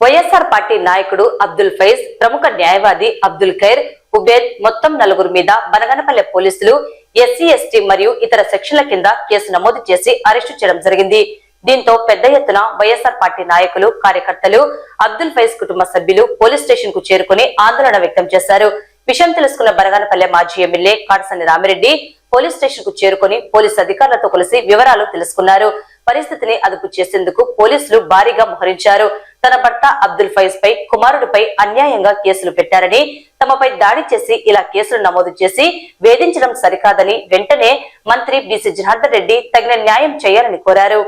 YSR party నాయకుడు అబ్దుల్ ఫైజ్ ప్రముఖ న్యాయవాది అబ్దుల్ ఖైర్ ఉబేద్ మొత్తం నలుగురు మీద బనగనపల్లె పోలీసులు ఎస్సీ ఎస్టీ మరియు ఇతర సెక్షన్ల కింద కేసు నమోదు చేసి అరెస్టు చేయడం జరిగింది. దీంతో పెద్ద ఎత్తున వైఎస్ఆర్ పార్టీ నాయకులు కార్యకర్తలు అబ్దుల్ ఫైజ్ కుటుంబ సభ్యులు పోలీస్ స్టేషన్కు చేరుకుని ఆందోళన వ్యక్తం చేశారు. విషయం తెలుసుకున్న బనగానపల్లె మాజీ ఎమ్మెల్యే కాటసని రామిరెడ్డి పోలీస్ స్టేషన్కు చేరుకుని పోలీస్ అధికారులతో కలిసి వివరాలు తెలుసుకున్నారు. పరిస్థితిని అదుపు చేసేందుకు పోలీసులు భారీగా మోహరించారు. తన భర్త అబ్దుల్ ఫైజ్ పై కుమారుడిపై అన్యాయంగా కేసులు పెట్టారని తమపై దాడి చేసి ఇలా కేసులు నమోదు చేసి వేధించడం సరికాదని వెంటనే మంత్రి బీసీ జనార్దన్ రెడ్డి తగిన న్యాయం చేయాలని కోరారు.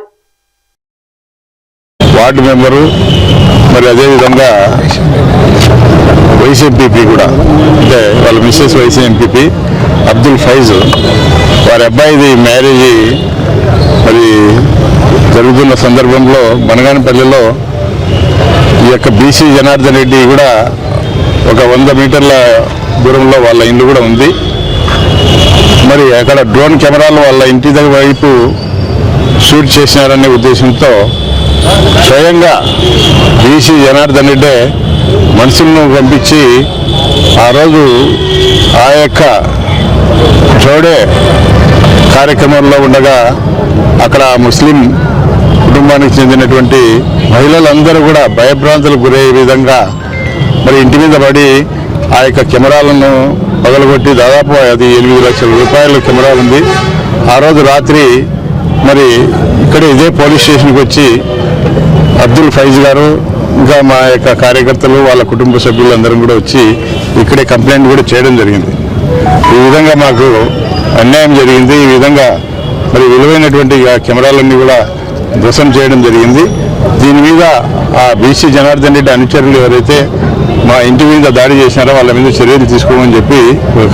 వార్డు మెంబరు మరి అదేవిధంగా వైస్ ఎంపీపీ కూడా అంటే వాళ్ళ missus vice MPP Abdul Faiz వారి అబ్బాయిది మ్యారేజ్ మరి జరుగుతున్న సందర్భంలో బనగానపల్లిలో ఈ యొక్క బీసీ జనార్దన్ రెడ్డి కూడా ఒక వంద మీటర్ల దూరంలో వాళ్ళ ఇల్లు కూడా ఉంది. మరి అక్కడ డ్రోన్ కెమెరాలు వాళ్ళ ఇంటి దగ్గర వైపు షూట్ చేసినారనే ఉద్దేశంతో స్వయంగా బీసీ జనార్దన్ రెడ్డే మనుషులను పంపించి ఆ రోజు ఆ యొక్క జోడే కార్యక్రమంలో ఉండగా అక్కడ ముస్లిం కుటుంబానికి చెందినటువంటి మహిళలందరూ కూడా భయభ్రాంతులకు గురయ్యే విధంగా మరి ఇంటి మీద పడి ఆ యొక్క కెమెరాలను పగలగొట్టి దాదాపు అది ఎనిమిది లక్షల రూపాయల కెమెరా ఉంది. ఆ రోజు రాత్రి మరి ఇక్కడ ఇదే పోలీస్ స్టేషన్కి వచ్చి అబ్దుల్ ఫైజ్ గారు ఇంకా మా యొక్క కార్యకర్తలు వాళ్ళ కుటుంబ సభ్యులందరం కూడా వచ్చి ఇక్కడే కంప్లైంట్ కూడా చేయడం జరిగింది. ఈ విధంగా మాకు అన్యాయం జరిగింది. ఈ విధంగా మరి విలువైనటువంటి కెమెరాలన్నీ కూడా ధ్వసం చేయడం జరిగింది. దీని మీద ఆ బీసీ జనార్దన్ రెడ్డి అనుచరులు ఎవరైతే మా ఇంటి మీద దాడి చేసినారో వాళ్ళ మీద చర్యలు తీసుకోమని చెప్పి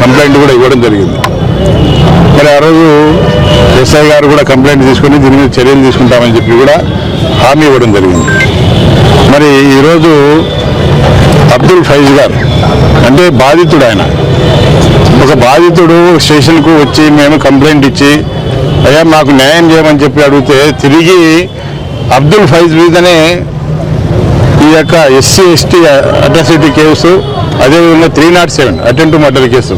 కంప్లైంట్ కూడా ఇవ్వడం జరిగింది. మరి ఆ రోజు ఎస్ఐ గారు కూడా కంప్లైంట్ తీసుకొని దీని మీద చర్యలు తీసుకుంటామని చెప్పి కూడా హామీ ఇవ్వడం జరిగింది. మరి ఈరోజు అబ్దుల్ ఫైజ్ గారు అంటే బాధితుడు ఆయన. ఒక బాధితుడు స్టేషన్కు వచ్చి మేము కంప్లైంట్ ఇచ్చి అయ్యా మాకు న్యాయం చేయమని చెప్పి అడిగితే తిరిగి అబ్దుల్ ఫైజ్ మీదనే ఈ యొక్క ఎస్సీ ఎస్టీ అట్రాసిటీ కేసు అదేవిధంగా three not seven attempt murder case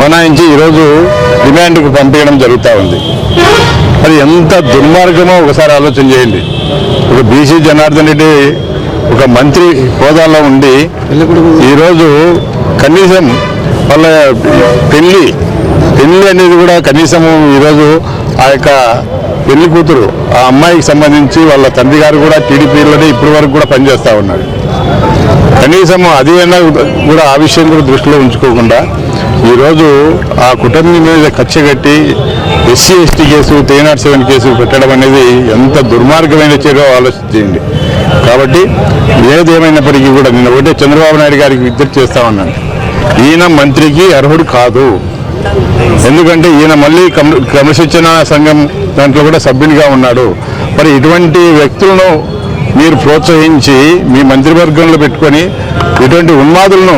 బనాయించి ఈరోజు రిమాండ్కు పంపించడం జరుగుతూ ఉంది. అది ఎంత దుర్మార్గమో ఒకసారి ఆలోచన చేయండి. ఒక బీసీ జనార్దన్ రెడ్డి ఒక మంత్రి హోదాలో ఉండి ఈరోజు కనీసం వాళ్ళ పెళ్ళి పెళ్ళి అనేది కూడా కనీసం ఈరోజు ఆ యొక్క పెళ్ళి కూతురు ఆ అమ్మాయికి సంబంధించి వాళ్ళ తండ్రి గారు కూడా టీడీపీలోనే ఇప్పటి వరకు కూడా పనిచేస్తూ ఉన్నాడు కనీసం అది అయినా కూడా ఆ విషయం కూడా దృష్టిలో ఉంచుకోకుండా ఈరోజు ఆ కుటుంబం మీద కక్ష కట్టి SC ST case three not seven case పెట్టడం అనేది ఎంత దుర్మార్గమైన చర్య ఆలోచించండి. కాబట్టి ఏదేమైనప్పటికీ కూడా నేను ఒకటే చంద్రబాబు నాయుడు గారికి విజ్ఞప్తి చేస్తా ఉన్నాను. ఈయన మంత్రికి అర్హుడు కాదు. ఎందుకంటే ఈయన మళ్ళీ క్రమశిక్షణ సంఘం దాంట్లో కూడా సభ్యునిగా ఉన్నాడు. మరి ఇటువంటి వ్యక్తులను మీరు ప్రోత్సహించి మీ మంత్రివర్గంలో పెట్టుకొని ఇటువంటి ఉన్మాదులను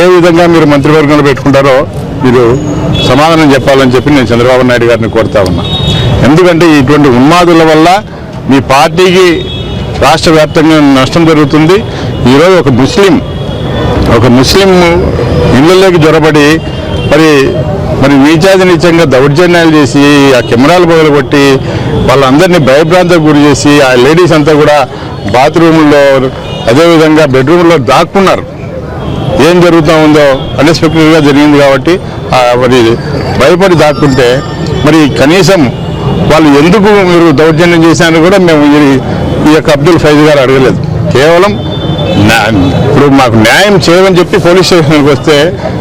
ఏ విధంగా మీరు మంత్రివర్గంలో పెట్టుకుంటారో మీరు సమాధానం చెప్పాలని చెప్పి నేను చంద్రబాబు నాయుడు గారిని కోరుతా ఉన్నా. ఎందుకంటే ఇటువంటి ఉన్మాదుల వల్ల మీ పార్టీకి రాష్ట్ర వ్యాప్తంగా నష్టం జరుగుతుంది. ఈరోజు ఒక ముస్లిం ఒక ముస్లిం ఇళ్ళలోకి జొరబడి మరి మరి నీచాదినీచంగా దౌర్జన్యాలు చేసి ఆ కెమెరాలు పగలగొట్టి వాళ్ళందరినీ భయభ్రాంతకు గురి చేసి ఆ లేడీస్ అంతా కూడా బాత్రూముల్లో అదేవిధంగా బెడ్రూమ్లో దాక్కున్నారు. ఏం జరుగుతూ ఉందో అన్ఎక్స్పెక్టెడ్గా జరిగింది కాబట్టి మరి భయపడి దాక్కుంటే మరి కనీసం వాళ్ళు ఎందుకు మీరు దౌర్జన్యం చేశారని కూడా మేము ఈ- ఈ యొక్క అబ్దుల్ ఫైజ్ గారు అడగలేదు. కేవలం ఇప్పుడు మాకు న్యాయం చేయమని చెప్పి పోలీస్ స్టేషన్కి వస్తే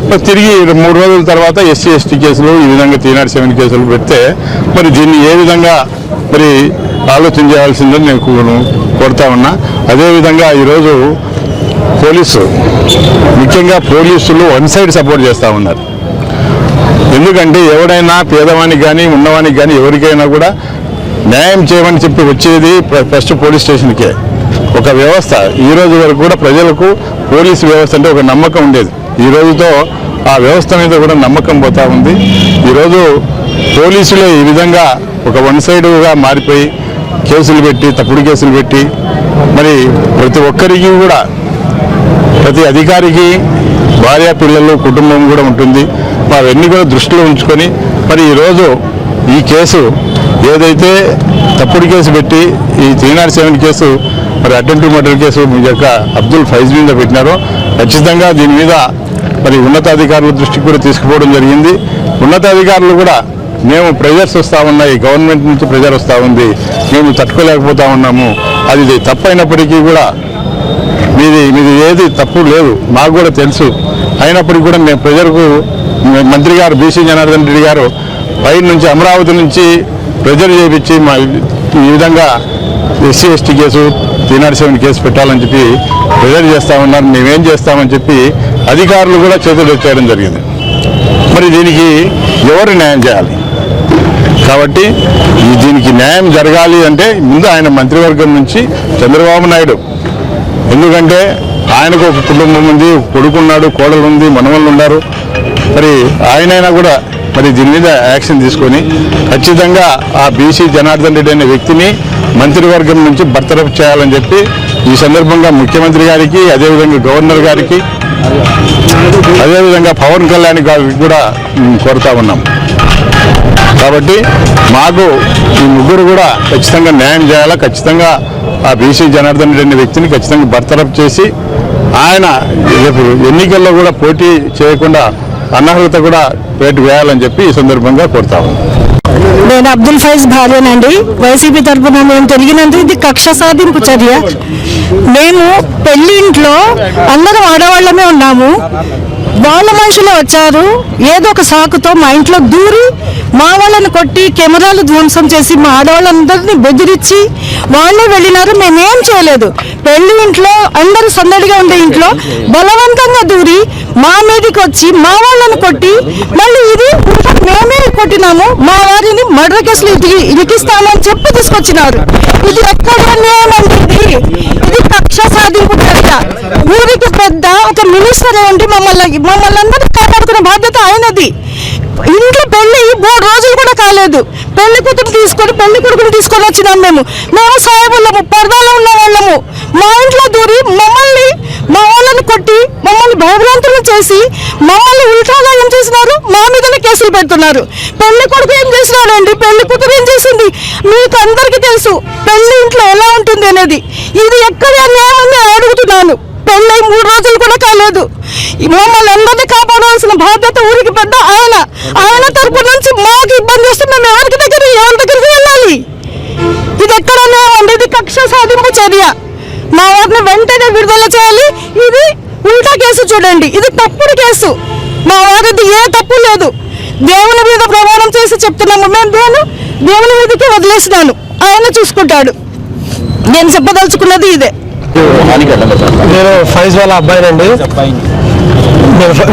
మరి తిరిగి మూడు రోజుల తర్వాత ఎస్సీ ఎస్టీ కేసులు ఈ విధంగా త్రీ నాట్ సెవెన్ కేసులు పెడితే మరి దీన్ని ఏ విధంగా మరి ఆలోచన చేయాల్సిందని నేను కోరుతా ఉన్నా. అదేవిధంగా ఈరోజు పోలీసు ముఖ్యంగా పోలీసులు వన్ సైడ్ సపోర్ట్ చేస్తూ ఉన్నారు. ఎందుకంటే ఎవడైనా పేదవానికి కానీ ఉన్నవానికి కానీ ఎవరికైనా కూడా న్యాయం చేయమని చెప్పి వచ్చేది ఫస్ట్ పోలీస్ స్టేషన్కే. ఒక వ్యవస్థ. ఈ రోజు వరకు కూడా ప్రజలకు పోలీసు వ్యవస్థ అంటే ఒక నమ్మకం ఉండేది. ఈ రోజుతో ఆ వ్యవస్థ మీద కూడా నమ్మకం పోతా ఉంది. ఈరోజు పోలీసులే ఈ విధంగా ఒక వన్ సైడ్గా మారిపోయి కేసులు పెట్టి తప్పుడు కేసులు పెట్టి మరి ప్రతి ఒక్కరికి కూడా ప్రతి అధికారికి భార్య పిల్లలు కుటుంబం కూడా ఉంటుంది. అవన్నీ కూడా దృష్టిలో ఉంచుకొని మరి ఈరోజు ఈ కేసు ఏదైతే తప్పుడు కేసు పెట్టి ఈ త్రీ నాట్ సెవెన్ కేసు మరి అటెంప్ట్ మర్డర్ కేసు మీ యొక్క అబ్దుల్ ఫైజ్ మీద పెట్టినారు. ఖచ్చితంగా దీని మీద మరి ఉన్నతాధికారుల దృష్టికి కూడా తీసుకుపోవడం జరిగింది. ఉన్నతాధికారులు కూడా మేము ప్రెజర్స్ వస్తూ ఉన్నాయి గవర్నమెంట్ నుంచి ప్రెజర్ వస్తూ ఉంది మేము తట్టుకోలేకపోతా ఉన్నాము. అది తప్పైనప్పటికీ కూడా మీది మీది ఏది తప్పు లేదు మాకు కూడా తెలుసు. అయినప్పటికీ కూడా మేము ప్రజలకు మంత్రి గారు బీసీ జనార్దన్ రెడ్డి గారు పై నుంచి అమరావతి నుంచి ప్రెజర్ చేపించి మా ఈ విధంగా SC ST case three seven case పెట్టాలని చెప్పి ప్రెజర్ చేస్తామన్నారు మేమేం చేస్తామని చెప్పి అధికారులు కూడా చేతులు ఎత్తేయడం జరిగింది. మరి దీనికి ఎవరు న్యాయం చేయాలి? కాబట్టి దీనికి న్యాయం జరగాలి అంటే ముందు ఆయన మంత్రివర్గం నుంచి చంద్రబాబు నాయుడు. ఎందుకంటే ఆయనకు ఒక కుటుంబం ఉంది కొడుకున్నాడు కోడలు ఉంది మనవళ్ళు ఉన్నారు. మరి ఆయనైనా కూడా మరి దీని మీద యాక్షన్ తీసుకొని ఖచ్చితంగా ఆ బీసీ జనార్దన్ రెడ్డి అనే వ్యక్తిని మంత్రివర్గం నుంచి బర్తరఫ్ చేయాలని చెప్పి ఈ సందర్భంగా ముఖ్యమంత్రి గారికి అదేవిధంగా గవర్నర్ గారికి అదేవిధంగా పవన్ కళ్యాణ్ గారికి కూడా కోరుతా ఉన్నాం. కాబట్టి మాకు ఈ ముగ్గురు కూడా ఖచ్చితంగా న్యాయం చేయాలా ఖచ్చితంగా ఆ బీసీ జనార్దన్ రెడ్డి అనే వ్యక్తిని ఖచ్చితంగా బర్తరఫ్ చేసి ఆయన రేపు ఎన్నికల్లో కూడా పోటీ చేయకుండా అనర్హత కూడా పేటు వేయాలని చెప్పి ఈ సందర్భంగా కోరుతాము నేను అబ్దుల్ ఫైజ్ భార్యనండి. వైసీపీ తరఫున మేము తిరిగినందుకు ఇది కక్ష సాధింపు చర్య. మేము పెళ్ళి ఇంట్లో అందరం ఆడవాళ్ళమే ఉన్నాము. వాళ్ళ మనుషులు వచ్చారు. ఏదో ఒక సాకుతో మా ఇంట్లో దూరి మా వాళ్ళని కొట్టి కెమెరాలు ధ్వంసం చేసి మా ఆడవాళ్ళందరినీ బెదిరించి వాళ్ళే వెళ్ళినారు. మేమేం చేయలేదు. పెళ్ళి ఇంట్లో అందరూ సందడిగా ఉండే ఇంట్లో బలవంతంగా దూరి మా మీదకి వచ్చి మా వాళ్ళని కొట్టి మళ్ళీ ఇది మేమే కొట్టినాము. మా వారిని మర్డర్ కేసులు ఇది ఇరికిస్తామని చెప్పి తీసుకొచ్చినారు. ఇది ఎక్కడ న్యాయం అండి ఇది. కక్ష సాధింపు చర్య ఊరికి పెద్ద ఒక మినిస్టర్ ఏంటి మమ్మల్ని మమ్మల్ని అందరినీ కాపాడుకునే బాధ్యత ఆయనది. ఇంట్లో పెళ్ళి మూడు రోజులు కూడా కాలేదు. పెళ్ళి కూతురు తీసుకొని పెళ్ళి కొడుకుని తీసుకొని వచ్చినాం మేము. మేము సాయబుల్లము పరదాలో ఉన్న వాళ్ళము. మా ఇంట్లో దూరి మమ్మల్ని మా వాళ్ళని కొట్టి మమ్మల్ని భయభ్రాంతులు చేసి మమ్మల్ని ఉల్టాగా ఏం చేసినారు. మా మీదనే కేసులు పెడుతున్నారు. పెళ్ళి కొడుకు ఏం చేసినాడండి? పెళ్ళి కూతురు ఏం చేసింది? మీకు అందరికీ తెలుసు పెళ్ళి ఇంట్లో ఎలా ఉంటుంది అనేది. ఇది ఎక్కడ న్యాయం అని అడుగుతున్నాను. పెళ్ళై మూడు రోజులు కూడా కాలేదు. మమ్మల్ని అందరినీ కాపాడాల్సిన బాధ్యత ఊరికి పెద్ద ఆయన. ఆయన తరపు నుంచి మాకు ఇబ్బంది వస్తే మేము ఎవరికి దగ్గర ఎవరి దగ్గరికి వెళ్ళాలి? ఇది ఎక్కడ న్యాయం ఇది కక్ష సాధింపు చర్య. మా వారిని వెంటనే విడుదల చేయాలి. ఇది ఉల్టా కేసు చూడండి. ఇది తప్పుడు కేసు. మా వారిది ఏ తప్పు లేదు. దేవుని మీద ప్రమాణం చేసి చెప్తున్నాము. మేము దేవుని దేవుని మీదకి వదిలేసినాను ఆయన చూసుకుంటాడు. నేను చెప్పదలుచుకున్నది ఇదే. నేను ఫైజ్ వాళ్ళ అబ్బాయినండి.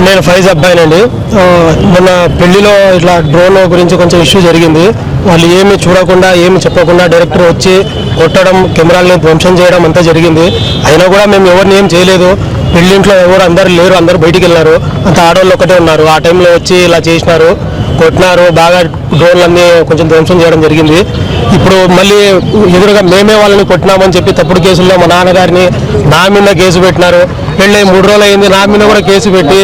నేను ఫైజ్ అబ్బాయినండి. నిన్న మొన్న పెళ్ళిలో ఇట్లా డ్రోన్ గురించి కొంచెం ఇష్యూ జరిగింది. వాళ్ళు ఏమి చూడకుండా ఏమి చెప్పకుండా డైరెక్టర్ వచ్చి కొట్టడం కెమెరాలని ధ్వంసం చేయడం అంతా జరిగింది. అయినా కూడా మేము ఎవరిని ఏం చేయలేదు. పెళ్ళింట్లో ఎవరు అందరు లేరు అందరు బయటికి వెళ్ళారు. అంత ఆడవాళ్ళు ఒకటే ఉన్నారు. ఆ టైంలో వచ్చి ఇలా చేసినారు. కొట్టినారు బాగా డ్రోన్లన్నీ కొంచెం ధ్వంసం చేయడం జరిగింది. ఇప్పుడు మళ్ళీ ఎదురుగా మేమే వాళ్ళని కొట్టినామని చెప్పి తప్పుడు కేసుల్లో మా నాన్నగారిని నా మీద కేసు పెట్టినారు. పెళ్ళి మూడు రోజులు అయింది నా మీద కూడా కేసు పెట్టి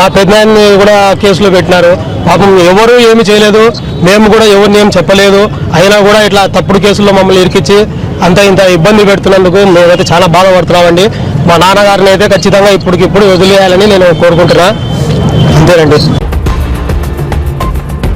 మా పెద్దనాన్ని కూడా కేసులో పెట్టినారు. పాపం ఎవరు ఏమి చేయలేదు మేము కూడా ఎవరిని ఏం చెప్పలేదు. అయినా కూడా ఇట్లా తప్పుడు కేసుల్లో మమ్మల్ని ఇరికిచ్చి అంత ఇంత ఇబ్బంది పెడుతున్నందుకు మేమైతే చాలా బాధపడుతున్నామండి. మా నాన్నగారిని అయితే ఖచ్చితంగా ఇప్పటికిప్పుడు వదిలేయాలని నేను కోరుకుంటున్నా. అంతేనండి.